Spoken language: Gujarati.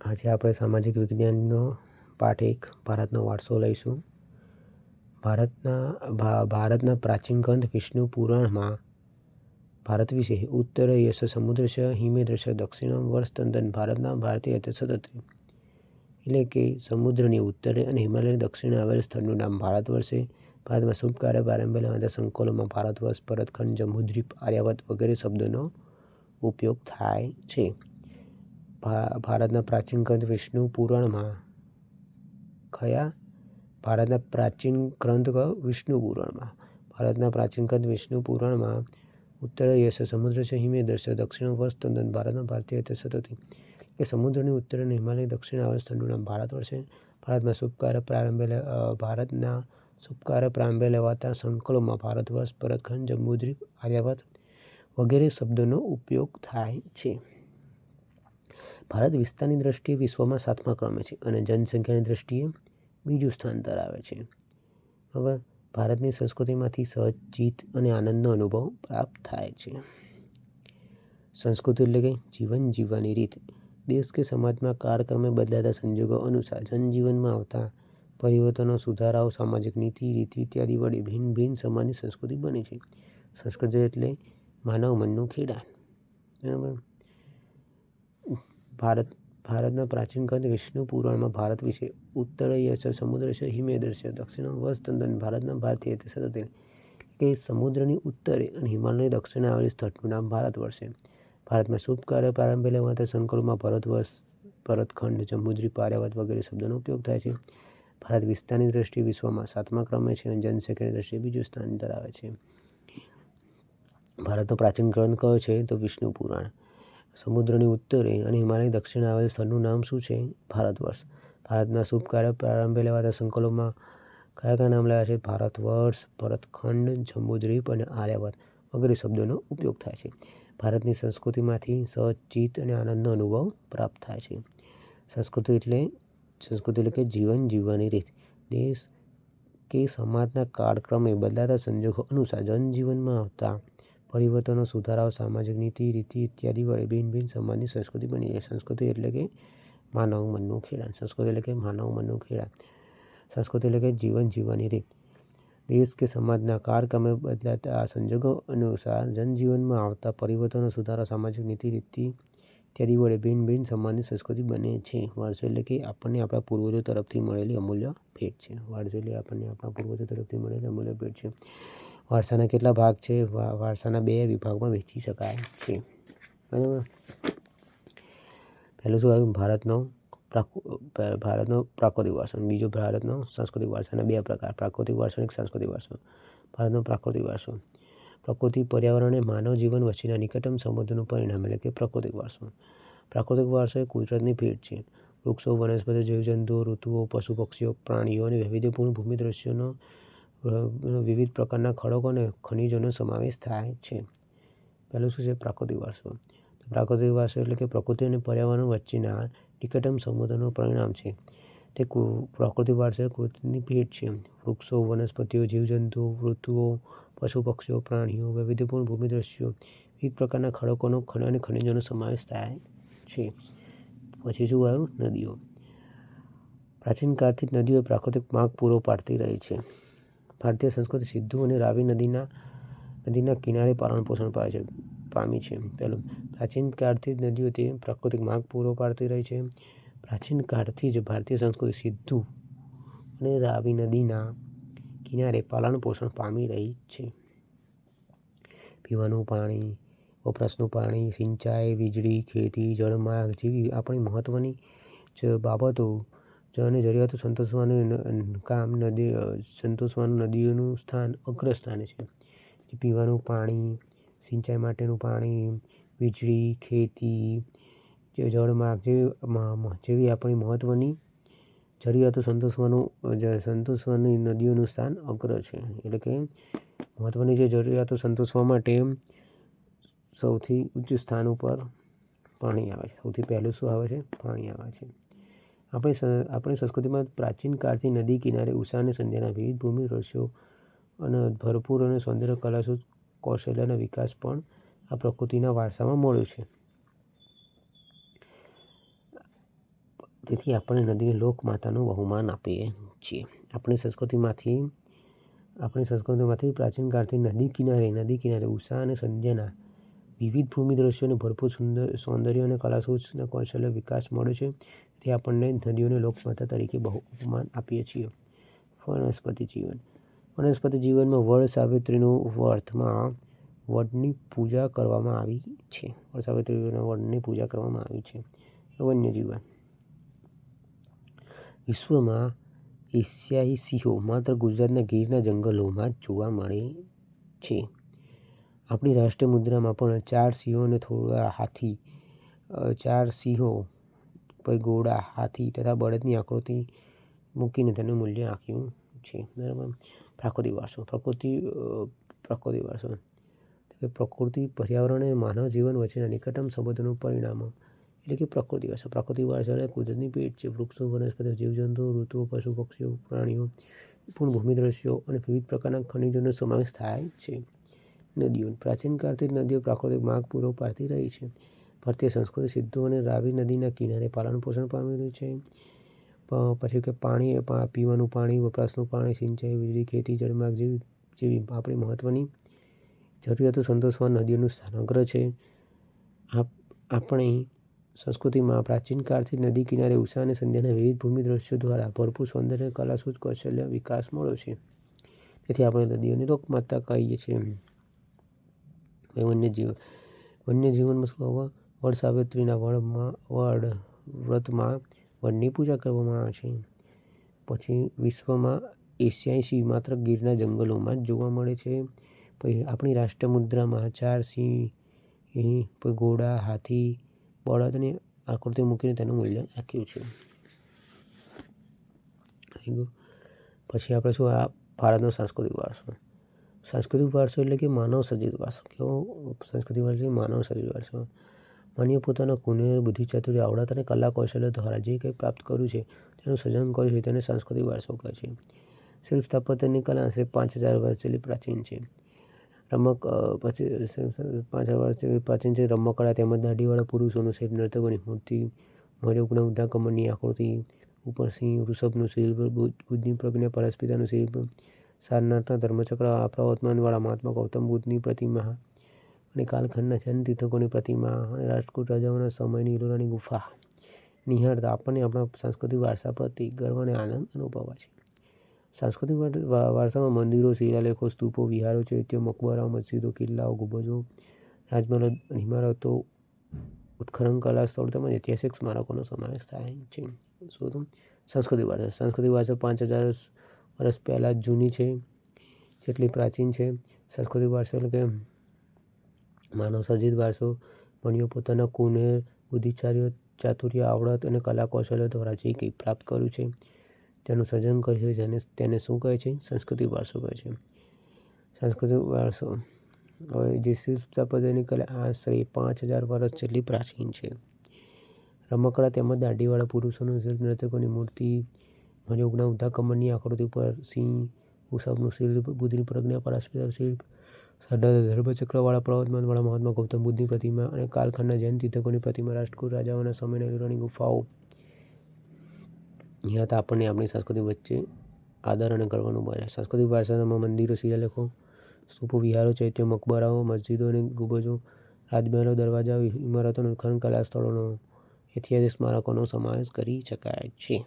આજે આપણે સામાજિક વિજ્ઞાનનો પાઠ એક, ભારતનો વારસો લઈશું. ભારતના ભારતના પ્રાચીન ગ્રંથ વિષ્ણુ પુરાણમાં ભારત વિશે ઉત્તર યશ સમુદ્ર છે હિમેદ્ર છે દક્ષિણ વર્ષ તંદન ભારતના ભારતીય સતત એટલે કે સમુદ્રની ઉત્તરે અને હિમાલયની દક્ષિણે આવેલ સ્થળનું નામ ભારત વર્ષે. ભારતમાં શુભ કાર્ય પ્રારંભેલા સંકુલોમાં ભારતવર્ષ, ભરતખંડ જમુદ્રીપ આર્યાવત વગેરે શબ્દોનો ઉપયોગ થાય છે. ભારતના પ્રાચીન ગ્રંથ વિષ્ણુ પુરાણમાં કયા? ભારતના પ્રાચીન ગ્રંથ વિષ્ણુ પુરાણમાં. ભારતના પ્રાચીન ગ્રંથ વિષ્ણુ પુરાણમાં ઉત્તર યશ, સમુદ્ર છે હિમે છે દક્ષિણ વર્ષ તદ્દન ભારતના ભારતીય સતત. કે સમુદ્રની ઉત્તર અને હિમાલય દક્ષિણ સ્થળનું નામ ભારત વર્ષે ભારતમાં શુભકાર્ય પ્રારંભે ભારતના શુભકાર્ય પ્રારંભે લેવાતા સંકલોમાં ભારતવર્ષ ભરતખંડ જમ્બુદ્વીપ આર્યાવત વગેરે શબ્દોનો ઉપયોગ થાય છે. ભારત વિસ્તારની દ્રષ્ટિએ વિશ્વમાં સાતમા ક્રમે છે અને જનસંખ્યાની દ્રષ્ટિએ બીજું સ્થાન ધરાવે છે. હવે ભારતની સંસ્કૃતિમાંથી સહજ, જીત અને આનંદનો અનુભવ પ્રાપ્ત થાય છે. સંસ્કૃતિ એટલે કે જીવન જીવવાની રીત. દેશ કે સમાજમાં કાળક્રમે બદલાતા સંજોગો અનુસાર જનજીવનમાં આવતા પરિવર્તનો, સુધારાઓ, સામાજિક નીતિ, રીતિ ઇત્યાદિ વડે ભિન્ન ભિન્ન સમાજની સંસ્કૃતિ બને છે. સંસ્કૃતિ એટલે માનવ મનનું ખેડાણ. બરાબર? ભારત, ભારતના પ્રાચીન ગ્રંથ વિષ્ણુ પુરાણમાં ભારત વિશે ઉત્તરીય છે સમુદ્ર છે હિમેદર છે દક્ષિણ વર્ષ તંદન ભારતના ભારતીય તે સતત કે સમુદ્રની ઉત્તરે અને હિમાલયની દક્ષિણે આવેલી સ્થળનું નામ ભારત વર્ષે. ભારતમાં શુભ કાર્ય પ્રારંભે માટે સંકુલમાં ભરતવર્ષ ભરતખંડ જમ્બુદ્રી પાર્યાવત વગેરે શબ્દોનો ઉપયોગ થાય છે. ભારત વિસ્તારની દ્રષ્ટિએ વિશ્વમાં સાતમા ક્રમે છે અને જનસંખ્યાની દ્રષ્ટિએ બીજું સ્થાન ધરાવે છે. ભારતનો પ્રાચીન ગ્રંથ કયો છે તો વિષ્ણુ પુરાણ. સમુદ્રની ઉત્તરે અને હિમાલયની દક્ષિણે આવેલ સ્થળનું નામ શું છે? ભારત વર્ષ ભારતના શુભ કાર્ય પ્રારંભે લેવાતા સંકલનમાં કયા કયા નામ લેવા છે? ભારત વર્ષ ભરતખંડ જંબુદ્વીપ અને આર્યવર્ત વગેરે શબ્દોનો ઉપયોગ થાય છે. ભારતની સંસ્કૃતિમાંથી સહજ, ચિત્ત અને આનંદનો અનુભવ પ્રાપ્ત થાય છે. સંસ્કૃતિ એટલે સંસ્કૃતિ એટલે કે જીવન, જીવવાની રીત. દેશ કે સમાજના કાળક્રમે બદલાતા સંજોગો અનુસાર જનજીવનમાં આવતા પરિવર્તનો, સુધારાઓ, સામાજિક નીતિ, રીતિ ઇત્યાદિ વડે ભિન્ન ભિન્ન સમાજની સંસ્કૃતિ બની જાય સંસ્કૃતિ એટલે કે માનવ મનનું ખેડાણ સંસ્કૃતિ એટલે કે માનવ મનનું ખેડાણ સંસ્કૃતિ એટલે કે જીવન જીવવાની રીત. દેશ કે સમાજના કાળક્રમે બદલાતા સંજોગો અનુસાર જનજીવનમાં આવતા પરિવર્તનો, સુધારા, સામાજિક નીતિ, રીતિ ઇત્યાદિ વડે ભિન્ન ભિન્ન સમાજની સંસ્કૃતિ બને છે. વારસો એટલે કે આપણને આપણા પૂર્વજો તરફથી મળેલી અમૂલ્ય ભેટ છે. વારસો એટલે આપણને આપણા પૂર્વજો તરફથી મળેલી અમૂલ્ય ભેટ છે. વારસાના કેટલા ભાગ છે? વારસાના બે વિભાગમાં વહેંચી શકાય છે. બરાબર? પહેલું શું આવ્યું? ભારતનો ભારતનો પ્રાકૃતિક વારસો બીજો ભારતનો સાંસ્કૃતિક વારસાના બે પ્રકાર. પ્રાકૃતિક વારસો અને સાંસ્કૃતિક વારસો. ભારતનો પ્રાકૃતિક વારસો. પ્રકૃતિ, પર્યાવરણ અને માનવ જીવન વચ્ચેના નિકટમ સંબંધોનું પરિણામ એટલે કે પ્રાકૃતિક વારસો. પ્રાકૃતિક વારસો એ કુદરતની ભેટ છે. વૃક્ષો, વનસ્પતિ, જીવજંતુઓ, ઋતુઓ, પશુ, પક્ષીઓ, પ્રાણીઓ અને વૈવિધ્યપૂર્ણ ભૂમિ દ્રશ્યોનો વિવિધ પ્રકારના ખડકો અને ખનિજોનો સમાવેશ થાય છે. પહેલું શું છે? પ્રાકૃતિક વારસો. પ્રાકૃતિક વારસો એટલે કે પ્રકૃતિ અને પર્યાવરણ વચ્ચેના નિકટમ સંબંધોનું પરિણામ છે. તે પ્રાકૃતિક વારસો એ કુદરતની ભેટ છે. વૃક્ષો, વનસ્પતિઓ, જીવજંતુઓ, ઋતુઓ પશુ પક્ષીઓ પ્રાણીઓ, વૈવિધ્યપૂર્ણ ભૂમિ દ્રશ્યો વિવિધ પ્રકારના ખડકોનો અને ખનિજોનો સમાવેશ થાય છે. પછી શું આવ્યું? નદીઓ. પ્રાચીન કાળથી નદીઓ પ્રાકૃતિક માર્ગ પૂરો પાડતી રહી છે. ભારતીય સંસ્કૃતિ સિંધુ અને રાવી નદીના નદીના કિનારે પાલન પોષણ પામે છે, પામી છે. પહેલું, પ્રાચીન કાળથી જ નદીઓ તે પ્રાકૃતિક માર્ગ પૂરો પાડતી રહી છે. પ્રાચીન કાળથી જ ભારતીય સંસ્કૃતિ સિંધુ અને રાવી નદીના કિનારે પાલન પોષણ પામી રહી છે. પીવાનું પાણી, વપરાશનું પાણી, સિંચાઈ, વીજળી, ખેતી, જળમાર્ગ જેવી આપણી મહત્ત્વની જ બાબતો અને જરૂરિયાતો સંતોષવાનું કામ નદી સંતોષવાનું નદીઓનું સ્થાન અગ્રસ્થાને છે. પીવાનું પાણી, સિંચાઈ માટેનું પાણી, વીજળી, ખેતી જળમાર્ગ જેવી આપણી મહત્ત્વની જરૂરિયાતો સંતોષવાનું સંતોષવાની નદીઓનું સ્થાન અગ્ર છે. એટલે કે મહત્ત્વની જે જરૂરિયાતો સંતોષવા માટે સૌથી ઉચ્ચ સ્થાન ઉપર પાણી આવે છે. સૌથી પહેલું શું આવે છે? પાણી આવે છે. આપણે આપણી સંસ્કૃતિમાં પ્રાચીન કાળથી નદી કિનારે ઉષા અને સંધ્યાના વિવિધ ભૂમિ, દ્રશ્યો અને ભરપૂર અને સૌંદર્ય કલા કૌશલ્યનો વિકાસ પણ આ પ્રકૃતિના વારસામાં મળ્યો છે. તેથી આપણે નદીને લોકમાતાનું બહુમાન આપીએ છીએ. આપણી સંસ્કૃતિમાંથી આપણી સંસ્કૃતિમાંથી પ્રાચીન કાળથી નદી કિનારે નદી કિનારે ઉષા અને સંધ્યાના વિવિધ ભૂમિ દ્રશ્યોને ભરપૂર સુંદર, સૌંદર્ય અને કલાસૂચના કૌશલ્ય વિકાસ મળ્યો છે. તે આપણને નદીઓને લોકમાતા તરીકે બહુમાન આપીએ છીએ. વનસ્પતિ જીવન. વનસ્પતિ જીવનમાં વડ સાવિત્રીનું વર્થમાં વડની પૂજા કરવામાં આવી છે. વડ સાવિત્રીના વડની પૂજા કરવામાં આવી છે. વન્યજીવન. વિશ્વમાં એશિયાઈ સિંહો માત્ર ગુજરાતના ગીરના જંગલોમાં જ જોવા મળે છે. આપણી રાષ્ટ્રીય મુદ્રામાં પણ ચાર સિંહો અને થોડા હાથી ચાર સિંહો પછી ઘોડા હાથી તથા બળદની આકૃતિ મૂકીને તેનું મૂલ્ય આપ્યું છે. બરાબર? પ્રાકૃતિક વારસો. પ્રકૃતિ પ્રકૃતિ વારસો. પ્રકૃતિ, પર્યાવરણ અને માનવ જીવન વચ્ચેના નિકટમ સંબંધોનું પરિણામ એટલે કે પ્રકૃતિ વારસો. પ્રાકૃતિક વારસો એટલે કુદરતની ભેટ છે, વૃક્ષો, વનસ્પતિઓ, જીવજંતુઓ, ઋતુઓ, પશુ, પક્ષીઓ, પ્રાણીઓ પૂર્ણ ભૂમિ દ્રશ્યો અને વિવિધ પ્રકારના ખનિજોનો સમાવેશ થાય છે. નદીઓ. પ્રાચીન કાળથી નદીઓ પ્રાકૃતિક માર્ગ પૂરો પાડતી રહી છે. ભારતીય સંસ્કૃતિ સિદ્ધો અને રાવી નદીના કિનારે પાલન પોષણ પામેલું છે. પછી કે પાણી પીવાનું પાણી, વપરાશનું પાણી, સિંચાઈ, વીજળી, ખેતી, જળમાર્ગ જેવી જેવી આપણી મહત્ત્વની જરૂરિયાતો સંતોષવા નદીઓનું સ્થાનાગ્ર છે. આપણી સંસ્કૃતિમાં પ્રાચીન કાળથી નદી કિનારે ઉષા અને સંધ્યાના વિવિધ ભૂમિ દ્રશ્યો દ્વારા ભરપૂર સૌંદર્ય કલાસૂચ કૌશલ્ય, વિકાસ મળ્યો છે. તેથી આપણે નદીઓને લોકમાતા કહીએ છીએ. વન્યજીવ, વન્યજીવનમાં શું હવે વડ સાવિત્રીના વડમાં, વડ વ્રતમાં વડની પૂજા કરવામાં આવે છે. પછી વિશ્વમાં એશિયાઈ સિંહ માત્ર ગીરના જંગલોમાં જ જોવા મળે છે. પછી આપણી રાષ્ટ્રમુદ્રામાં ચાર સિંહ ઘોડા, હાથી બળદની આકૃતિ મૂકીને તેનું મૂલ્ય આપ્યું છે. પછી આપણે શું, આ ભારતનો સાંસ્કૃતિક વારસો. સાંસ્કૃતિક વારસો એટલે કે માનવ સર્જિત વારસો. કેવો સાંસ્કૃતિક વારસો માનવ સર્જિત વારસો. માનવીએ પોતાના કુનેર બુદ્ધિ, ચાતુર્ય, આવડત અને કલા કૌશલ્ય દ્વારા જે કંઈ પ્રાપ્ત કર્યું છે, તેનું સર્જન કર્યું છે, તેને સાંસ્કૃતિક વારસો કહે છે. શિલ્પ સ્થાપત્યની કલા આશરે પાંચ હજાર વર્ષ જેટલી પ્રાચીન છે. રમક પછી પાંચ પ્રાચીન છે રમકડા તેમજ દાઢીવાળા પુરુષોનું શિલ્પ નર્તકોની મૂર્તિ, મૌર્ય ઉપના કમળની આકૃતિ, ઉપર સિંહ, વૃષભનું શિલ્પ બુદ્ધની પ્રજ્ઞા, પરસ્પિતાનું શિલ્પ, સારનાથના ધર્મચક્ર પ્રવર્તમાનવાળા મહાત્મા ગૌતમ બુદ્ધની પ્રતિમા અને કાલખંડના જૈન તીર્થકોની પ્રતિમા અને રાજકોટ રાજાઓના સમયની ઈલોરાની ગુફા. નિહાળતા આપણને આપણા સાંસ્કૃતિક વારસા પ્રત્યે ગર્વ અને આનંદ અનુભવાય છે. સાંસ્કૃતિક વારસામાં મંદિરો, શિલાલેખો, સ્તૂપો, વિહારો, ચૈત્યો, મકબરાઓ, મસ્જિદો, કિલ્લાઓ, ગુંબજો, રાજમહેલો ઇમારતો, ઉત્ખનન કલા સ્થળો તેમજ ઐતિહાસિક સ્મારકોનો સમાવેશ થાય છે. શું સાંસ્કૃતિક વારસા. સાંસ્કૃતિક વારસો પાંચ હજાર વર્ષ પહેલાં જૂની છે, જેટલી પ્રાચીન છે. સાંસ્કૃતિક વારસો એટલે કે માનવ સર્જિત વારસો મણીઓ પોતાના કુનેર બુદ્ધિચાર્ય ચાતુર્ય, આવડત અને કલા કૌશલ્ય દ્વારા જે કંઈ પ્રાપ્ત કર્યું છે. તેનું સર્જન કર્યું છે, જેને તેને શું કહે છે? સાંસ્કૃતિક વારસો કહે છે. સાંસ્કૃતિક વારસો. હવે જે શિલ્પ સ્થાપત્યની કલા આશરે પાંચ હજાર વર્ષ જેટલી પ્રાચીન છે. રમકડા તેમજ દાઢીવાળા પુરુષોનું શિલ્પ નર્તકોની મૂર્તિ મણિયુગના ઉધા કમળની આકૃતિ પર સિંહ ઉષભનું શિલ્પ, બુદ્ધની પ્રજ્ઞા પરાસ્પિતર શિલ્પ, સરદાર ધર્મચક્રવાળા પ્રવર્તમાનવાળા મહાત્મા ગૌતમ બુદ્ધની પ્રતિમા અને કાલખંડના જૈન તીર્થકોની પ્રતિમા રાષ્ટ્રકૂટ રાજાઓના સમયના ઈલોરાની ગુફાઓ. નિહાળતા આપણને આપણી સંસ્કૃતિ વચ્ચે આદર અને ગર્વનું અનુભવાય સાંસ્કૃતિક વારસામાં મંદિરો, શિલાલેખો, સ્તૂપો, વિહારો, ચૈત્યો મકબરાઓ, મસ્જિદો અને ગુંબજો, રાજમહેલો, દરવાજાઓ, ઇમારતોનું કલા સ્થળોનો ઐતિહાસિક સ્મારકોનો સમાવેશ કરી શકાય છે.